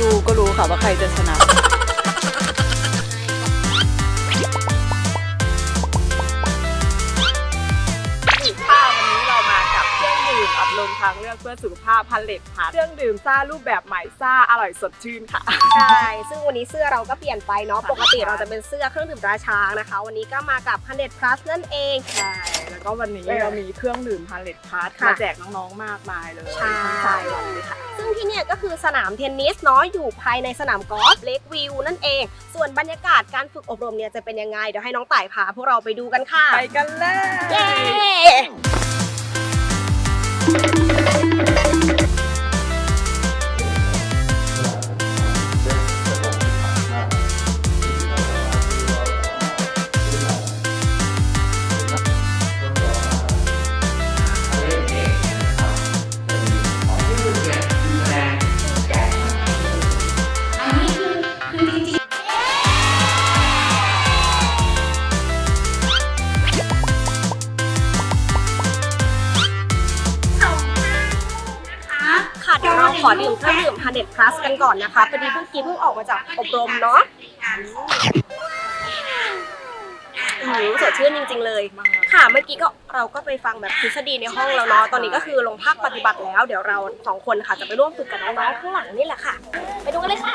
ดูก็รู้ค่ะว่าใครจะชนะางเลือกเพื่อสุขภาพพันเลตพาร์ทเครื่องดื่มซ่ารูปแบบใหม่ซ่าอร่อยสดชื่นค่ะ ใช่ซึ่งวันนี้เสื้อเราก็เปลี่ยนไปเนาะปกติเราจะเป็นเสื้อเครื่องดื่มราชานะคะ วันนี้ก็มากับ100 plus นั่นเอง ใช่แล้วก็วันนี้เออเรามีเครื่องดื่มพันเลตพาร์ทค่ะมาแจกน้องๆมากมายเลยใช่ทั้งสามวันเลยค่ะซึ่งที่เนี่ยก็คือสนามเทนนิสเนาะอยู่ภายในสนามกอล์ฟเลกวิวนั่นเอง ส่วนบรรยากาศการฝึกอบรมเนี่ยจะเป็นยังไง เดี๋ยวให้น้องต่ายพาพวกเราไปดูกันค่ะ ไปกันเลย เย้ เดี๋ยวเราขอดื่มเครื่องดื่ม100 plus กันก่อนนะคะพอดีเพิ่งกี้เพิ่งออกมาจากอบรมเนาะอืมสดชื่นจริง ๆ เลย ค่ะ เมื่อกี้ก็เราก็ไปฟังแบบทฤษฎีในห้องแล้วเนาะ ตอนนี้ก็คือลงภาคปฏิบัติแล้ว เดี๋ยวเราสองคนค่ะจะไปร่วมฝึกกับน้องๆข้างหลังนี่แหละค่ะ ไปดูกันเลยค่ะ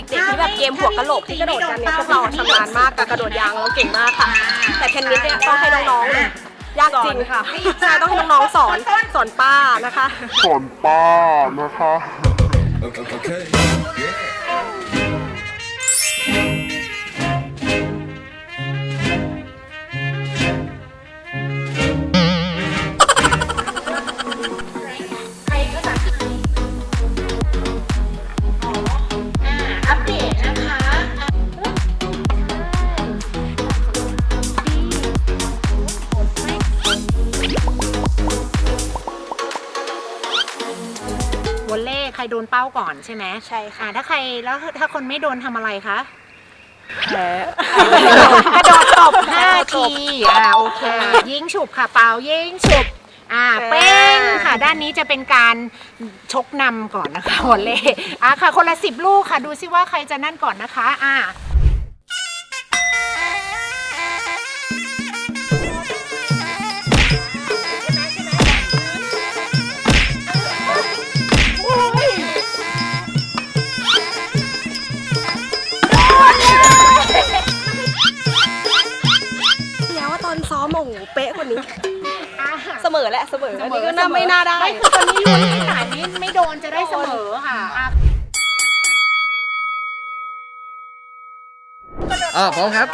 อนเกมตอนเด็กๆที่แบบเกมหัวกะโหลกที่กระโดดกันเนี่ยพวกเราชำนาญมากกับกระโดดยางเราเก่งมากค่ะ แต่เทนนิสเนี่ยต้องให้น้องๆยากจริงค่ะใช่ต้องให้น้องๆสอนสอนป้านะคะ สอนป้านะคะอัป รโดนเป้าก่อนใช่ไหมใช่ค่ะ อ่าถ้าใครแล้วถ้าคนไม่โดนทำอะไรคะแพ้กระโดดตบห้าทีอ่าโอเค ยิงฉุบค่ะเปล่ายิงฉุบอ่าเป้งค่ะด้านนี้จะเป็นการชกนำก่อนนะคะวอลเล่อะค่ะคนละสิบลูกค่ะดูซิว่าใครจะนั่นก่อนนะคะ อ่า ละเสมออันนี้ก็น่าไม่น่าได้ ไม่คือตอนนี้ลุ้นขนาดนี้ไม่โดนจะได้เสมอค่ะอะอ่าพร้อมครับ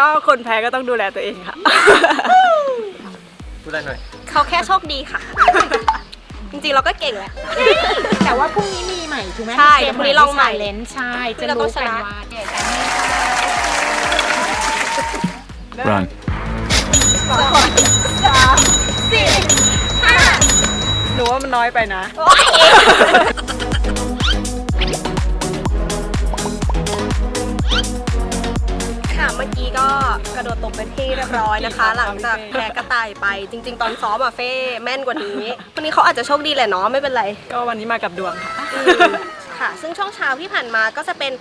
ก็คนแพ้ก็ต้องดูแลตัวเองค่ะ พูดได้หน่อย เขาแค่โชคดีค่ะ จริงๆเราก็เก่งแหละ แต่ว่าพรุ่งนี้มีใหม่ถูกไหมใช่มีเดี๋ยวพรุ่งนี้ลองใหม่เลนใช่พรุ่จะงนี้เราต้รู้องชกันนะว่าเดี๋ยวจะมีค่ะ Run หนูว่ามันน้อยไปนะค่ะเมื่อกี้ กี้ก็กระโดดตบเป็นที่เรียบร้อยนะคะ หลังจากแพ้กระต่ายไป จริง ๆ ตอนซ้อมอะเฟ่แม่นกว่านี้วันนี้เขาอาจจะโชคดีแหละเนาะไม่เป็นไร ก็วันนี้มากับดวงค่ะอืมค่ะ ซึ่งช่วงเช้าที่ผ่านมาก็จะเป็น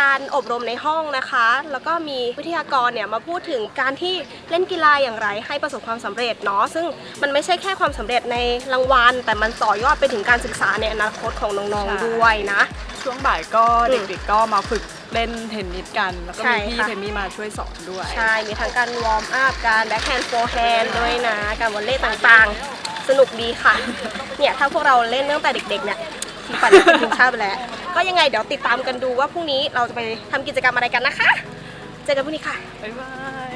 การอบรมในห้องนะคะ แล้วก็มีวิทยากรเนี่ยมาพูดถึงการที่เล่นกีฬาอย่างไร ให้ประสบความสำเร็จเนาะ ซึ่งมันไม่ใช่แค่ความสำเร็จในรางวัล แต่มันต่อยอดไปถึงการศึกษาในอนาคตของน้องใช่ ๆด้วยนะ ช่วงบ่ายก็อืมเด็กๆก็มาฝึก เล่นเทนนิสกัน แล้วก็ใช่มีพี่ค่ะ เทมมี่มาช่วยสอนด้วย ใช่ มีทั้งการวอร์มอัพ การแบ็คแฮนด์โฟร์แฮนด์ด้วยนะ การวอลเลย์ต่างๆ สนุกดีค่ะ เนี่ย ถ้าพวกเราเล่นตั้งแต่เด็กๆ เนี่ยทีฝันจะเป็นทีมชาติไปแล้ว ก็ยังไงเดี๋ยวติดตามกันดูว่าพรุ่งนี้เราจะไปทำกิจกรรมอะไรกันนะคะ เจอกันพรุ่งนี้ค่ะ บ๊ายบาย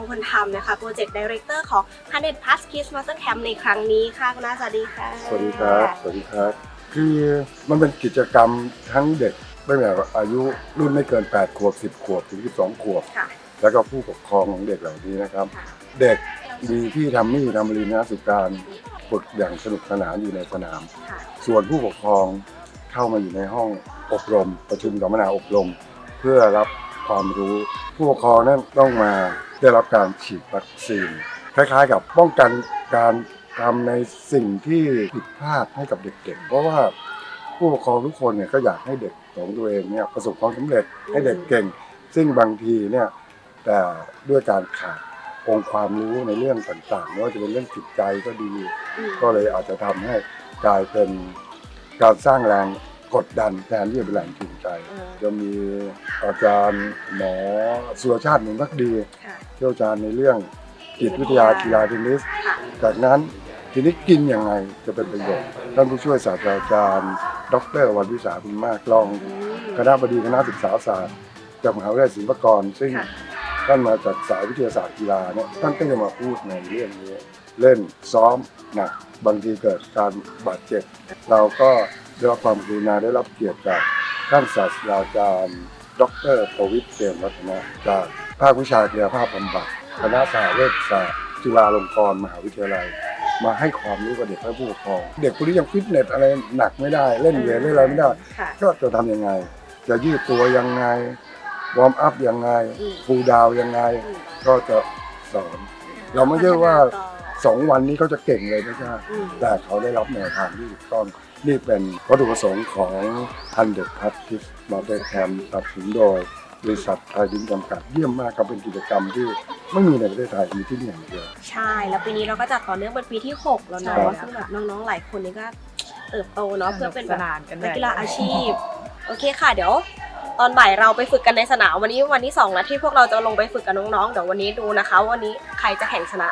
งคลธรรมนะคะโปรเจกต์ดีเรคเตอร์ของ 100 Plus Kids Master Camp ในครั้งนี้ค่ะคุณอาสวัสดีค่ะสวัสดีครับ สวัสดีครับ คือมันเป็นกิจกรรมทั้งเด็กไม่แบบอายุรุ่นไม่เกิน 8 ขวบ 10 ขวบ ถึง 12 ขวบ ค่ะ แล้วก็ผู้ปกครองของเด็กเหล่านี้นะครับค่ะเด็กมีที่ทำนี่ทำรีนะสุการฝึกอย่างสนุกสนานอยู่ในสนาม ค่ะส่วนผู้ปกครองเข้ามาอยู่ในห้องอบรม ประชุมสัมมนาอบรม เพื่อรับความรู้ ผู้ปกครองนั้นต้องมาได้รับการฉีดวัคซีนคล้ายๆ กับป้องกันการทำในสิ่งที่ผิดพลาดให้กับเด็กๆ เพราะว่าผู้ปกครองทุกคนเนี่ยก็อยากให้เด็กของตัวเองเนี่ยประสบความสำเร็จให้เด็กเก่ง ซึ่งบางทีเนี่ยแต่ด้วยการขาดองค์ความรู้ในเรื่องต่างๆไม่ว่าจะเป็นเรื่องจิตใจก็ดี ก็เลยอาจจะทำให้กลายเป็นการสร้างแรง กดดันแทนที่จะเป็นแรงจูงใจ อืม จะมีอาจารย์หมอสุรชาติหนุนพักดีค่ะ เชี่ยวชาญในเรื่องจิตวิทยากีฬาเทนนิส ค่ะ จากนั้นทีนี้กินยังไงจะเป็นประโยชน์ท่านผู้ช่วยศาสตราจารย์ ดรวันวิสาคุณมากรอง อืม คณะบดีคณะศึกษาศาสตร์จากมหาวิทยาลัยศิลปากร ซึ่งค่ะ ท่านมาจากสายวิทยาศาสตร์กีฬาเนี่ยท่านก็จะมาพูดในเรื่องนี้ เล่นซ้อมหนักบางทีเกิดการบาดเจ็บ เราก็ ได้รับความกรุณาได้รับเกียรติจากท่านศาสตราจารย์ ดรประวิทย์เตรียมวัฒนะจากภาควิชากายภาพบำบัดคณะสาเวชศาสตร์จุฬาลงกรณ์มหาวิทยาลัย มาให้ความรู้กับเด็กและผู้ปกครองเด็กคนนี้ยังฟิตเนสอะไรหนักไม่ได้ เล่นเวทเล่นอะไรไม่ได้ ค่ะ ก็จะทำยังไง จะยืดตัวยังไง วอร์มอัพยังไงอืมฟูลดาวน์ยังไง อืมก็จะสอน เราไม่ใช่ว่าสองวันนี้เขาจะเก่งเลยไม่ใช่ อืม แต่เขาได้รับแนวทางที่ถูกต้อง นี่เป็นวัตถุประสงค์ของฮันเด d พัททิสมาเตอร์แคมป์ตัดสินโดยบริษัทไทยดินจำกัดเยี่ยมมากครับเป็นกิจกรรมที่ไม่มีในประเทศไทยมีที่นี่อย่างเดียว ใช่ แล้วปีนี้เราก็จัดต่อเนื่องเป็นปีที่ 6 แล้วใช่เนาะครับซึ่งแบบน้องๆหลายคนนี่ก็เติบโตเนาะเพื่อเป็นแบบสนานกันนักกีฬาอาชีพ โอเคค่ะเดี๋ยว ตอนบ่ายเราไปฝึกกันในสนามวันนี้วันที่2แล้วที่พวกเราจะลงไปฝึกกับน้องๆเดี๋ยววันนี้ดูนะคะว่าวันนี้ใครจะแข่งชนะ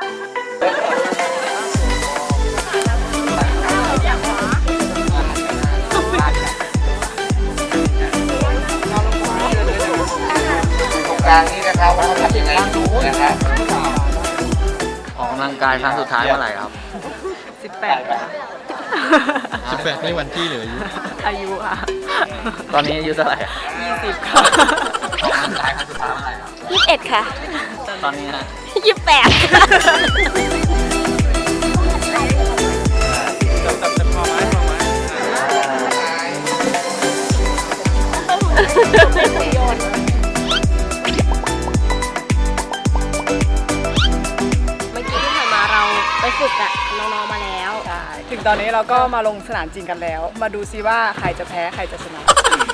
กกำลังกายครั้งสุดท้ายเมื่อไหร่ครับ18ค่ะ18นี่วันที่หรืออายุ อายุค่ะตอนนี้อายุเท่าไหร่อะ20ค่ะออกกำลังกายครั้งสุดท้ายเมื่อไหร่ครับ21ค่ะ ตอนนี้นะ28 ตอนนี้เราก็มาลงสนามจริงกันแล้ว มาดูซิว่าใครจะแพ้ใครจะชนะ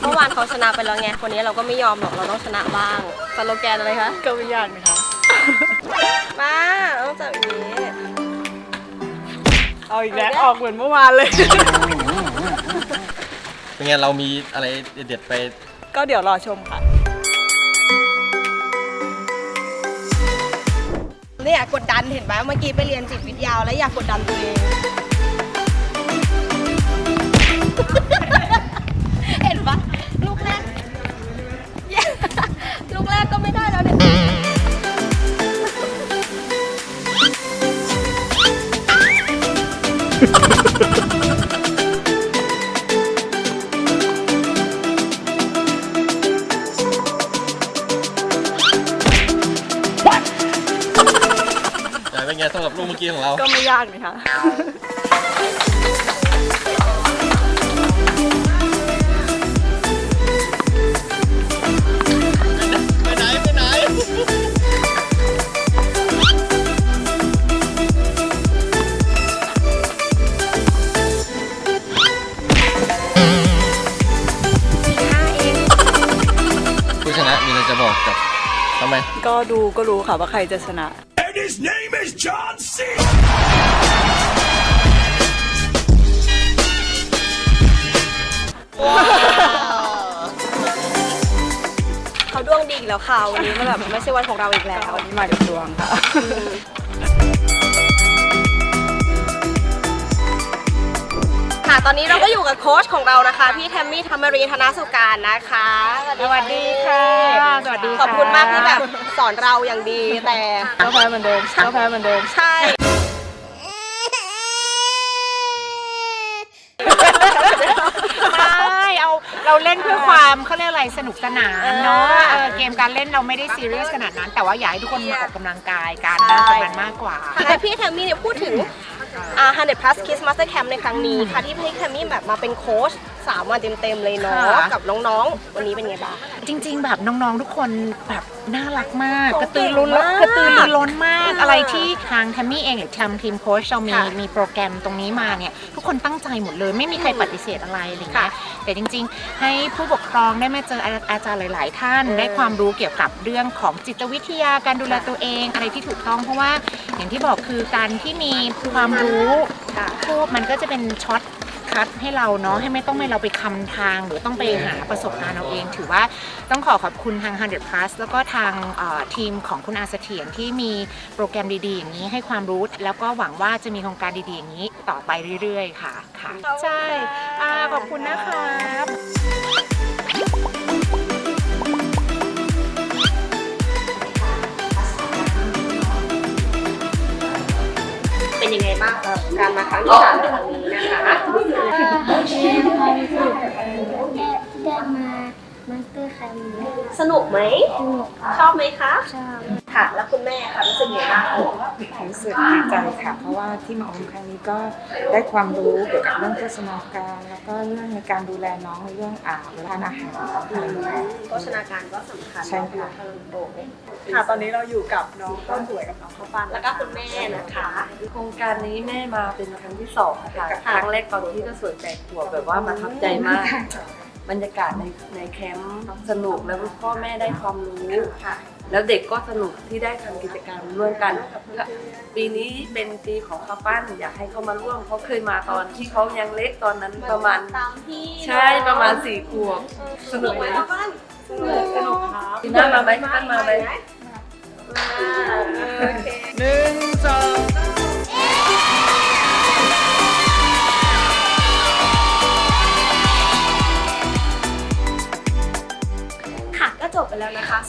เมื่อวานเขาชนะไปแล้วไงคนนี้เราก็ไม่ยอมหรอกเราต้องชนะบ้างสโลแกนอะไรคะก็ไม่ยากนะคะมาต้องจับอย่างนี้เอาอีกแล้วออกเหมือนเมื่อวานเลย เป็นไงเรามีอะไรเด็ดๆไป ก็เดี๋ยวรอชมค่ะเนี่ยกดดันเห็นไหมเมื่อกี้ไปเรียนจิตวิทยาแล้วอยากกดดันตัวเอง Ha ha ha! ก็ดูก็รู้ค่ะว่าใครจะชนะเขาดวงดีอีกแล้วค่ะ วันนี้มันแบบไม่ใช่วันของเราอีกแล้ว วันนี้มากับดวงค่ะ ตอนนี้เราก็อยู่กับโค้ชของเรานะคะ พี่แทมมี่ธรรมรีธนสุการนะคะสวัสดีค่ะสวัสดีค่ะขอบคุณมากที่แบบสอนเราอย่างดีแต่ก็แพ้เหมือนเดิมก็แพ้เหมือนเดิมใช่ไม่เอาเราเล่นเพื่อความเขาเรียกอะไรสนุกสนานเนาะเออเกมการเล่นเราไม่ได้ซีเรียสขนาดนั้น แต่ว่าอยากให้ทุกคนมาออกกำลังกายกันนะตรงนั้นมากกว่าแต่พี่แทมมี่เนี่ยพูดถึง อ่า100 plus kids master camp ในครั้งนี้ค่ะที่พี่แคมมี่แบบมาเป็นโค้ช 3 วันเต็มๆเลยเนาะค่ะ กับน้องๆ วันนี้เป็นไงบ้าง จริง ๆ แบบน้อง ๆ ทุกคนแบบน่ารักมากโอ้กระตือรือร้นเก่งมากกระตือรือร้นมากอืมอะไรที่ทางแทมมี่เองหรือทำทีมโค้ชเรามีค่ะมีโปรแกรมตรงนี้มาเนี่ย ทุกคนตั้งใจหมดเลย ไม่มีใครปฏิเสธอะไรอะไรอย่างเงี้ยค่ะแต่จริง ๆ ให้ผู้ปกครองได้มาเจออาอาจารย์หลาย ๆ ท่านอืมได้ความรู้เกี่ยวกับเรื่องของจิตวิทยาการดูแลตัวเองอะไรที่ถูกต้องเพราะว่าอย่างที่บอกคือการที่มีความรู้พูดมันก็จะเป็นช็อต คัดให้เราเนาะให้ไม่ต้องให้เราไปคำทาง หรือต้องไปหาประสบการณ์เราเอง ถือว่าต้องขอขอบคุณทาง 100 plus แล้วก็ทางเอ่อทีมของคุณอาเสถียรที่มีโปรแกรมดีๆ อย่างนี้ให้ความรู้ แล้วก็หวังว่าจะมีโครงการดีๆ อย่างนี้ต่อไปเรื่อยๆ ค่ะค่ะใช่อ่าขอบคุณนะครั ยังไงบ้างครับการมาครั้งที่สามในครั้งนี้นะคะ ได้ความสุขได้มา มาสเตอร์แคมป์สนุกไหม สนุกชอบไหมคะ ชอบ ค่ะ แล้วคุณแม่คะรู้สึกยังไงบ้างรู้สึกดีใจค่ะ เพราะว่าที่มาอบรมครั้งนี้ก็ได้ความรู้เกี่ยวกับเรื่องโภชนาการ แล้วก็เรื่องในการดูแลน้องในเรื่องอ่าทานอาหารอะไรอย่างเงี้ยโภชนาการก็สำคัญใช่ค่ะเติมโตค่ะ ตอนนี้เราอยู่กับน้องต้นสวยกับน้องข้าวปั้นแล้วก็คุณแม่นะคะ โครงการนี้แม่มาเป็นครั้งที่สองค่ะครั้งแรกตอนที่ก็สวนแปดขวบแบบว่าประทับใจมาก บรรยากาศในในแคมป์สนุกแล้วพ่อแม่ได้ความรู้แล้วเด็กก็สนุกที่ได้ทำกิจกรรมร่วมกัน ปีนี้เป็นปีของข้าวปั้นอยากให้เขามาร่วมเขาเคยมาตอนที่เขายังเล็กตอนนั้นประมาณตามที่ใช่ประมาณสี่ขวบสนุกไหมคะบ้านสนุกสนุกครับปีหน้ามาไหมปั้นมาไหมหนึ่งสอง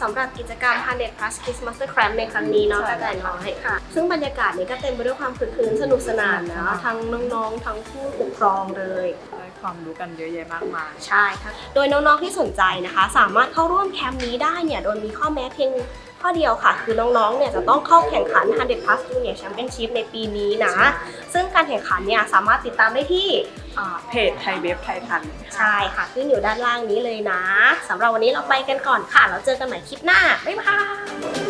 สำหรับกิจกรรม 100 plus kids master camp ในครั้งนี้เนาะแต่น้อยค่ะ ซึ่งบรรยากาศนี้ก็เต็มไปด้วยความคึกคืนสนุกสนานนะทั้งน้องๆ ทั้งผู้ปกครองเลยได้ความรู้กันเยอะแยะมากมายใช่ค่ะ โดยน้องๆที่สนใจนะคะ สามารถเข้าร่วมแคมป์นี้ได้เนี่ยโดยมีข้อแม้เพียง ข้อเดียวค่ะ คือน้องๆ เนี่ยจะต้องเข้าแข่งขัน 100 plus junior championship ในปีนี้นะ ซึ่งการแข่งขันเนี่ยสามารถติดตามได้ที่อ่าเพจไทยเว็บไทยทัน ใช่ค่ะ ขึ้นอยู่ด้านล่างนี้เลยนะสำหรับวันนี้เราไปกันก่อนค่ะ แล้วเจอกันใหม่คลิปหน้า บ๊ายบาย